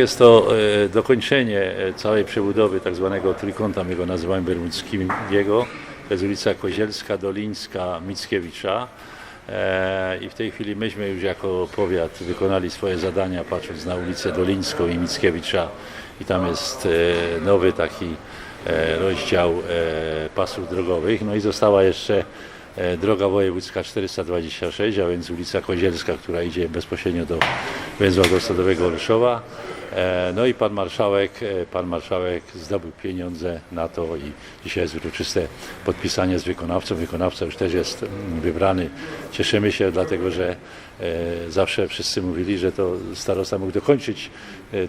Jest to e, dokończenie e, całej przebudowy tak zwanego trójkąta, my go nazywamy bermudzkiego. To jest ulica Kozielska, Dolińska, Mickiewicza. E, I w tej chwili myśmy już jako powiat wykonali swoje zadania patrząc na ulicę Dolińską i Mickiewicza. I tam jest nowy taki rozdział pasów drogowych. No i została jeszcze droga wojewódzka 426, a więc ulica Kozielska, która idzie bezpośrednio do węzła autostradowego Olszowa. E, No i pan marszałek, e, pan marszałek zdobył pieniądze na to i dzisiaj jest uroczyste podpisanie z wykonawcą. Wykonawca już też jest mm, wybrany. Cieszymy się dlatego, że e, zawsze wszyscy mówili, że to starosta mógł dokończyć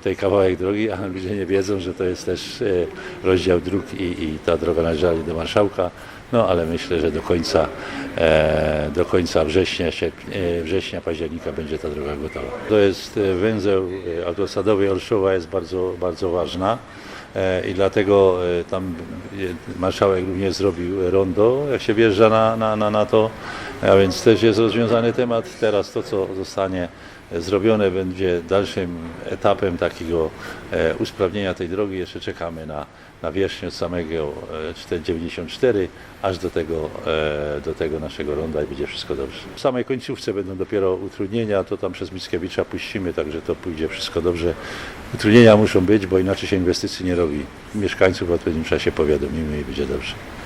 tej kawałek drogi, a ludzie nie wiedzą, że to jest też rozdział dróg i, i ta droga należała do marszałka. No ale myślę, że do końca, do końca września, sierp- e, września, października będzie ta droga gotowa. To jest węzeł autostradowy Olszowa jest bardzo, bardzo ważna. E, I dlatego e, tam marszałek również zrobił rondo, jak się wjeżdża na, na, na, na to, a więc też jest rozwiązany temat. Teraz to, co zostanie zrobione, będzie dalszym etapem takiego e, usprawnienia tej drogi. Jeszcze czekamy na, na wierzchnię od samego e, 494 aż do tego, e, do tego naszego ronda i będzie wszystko dobrze. W samej końcówce będą dopiero utrudnienia, to tam przez Mickiewicza puścimy, także to pójdzie wszystko dobrze. Utrudnienia muszą być, bo inaczej się inwestycji nie robi. Mieszkańców w odpowiednim czasie powiadomimy i będzie dobrze.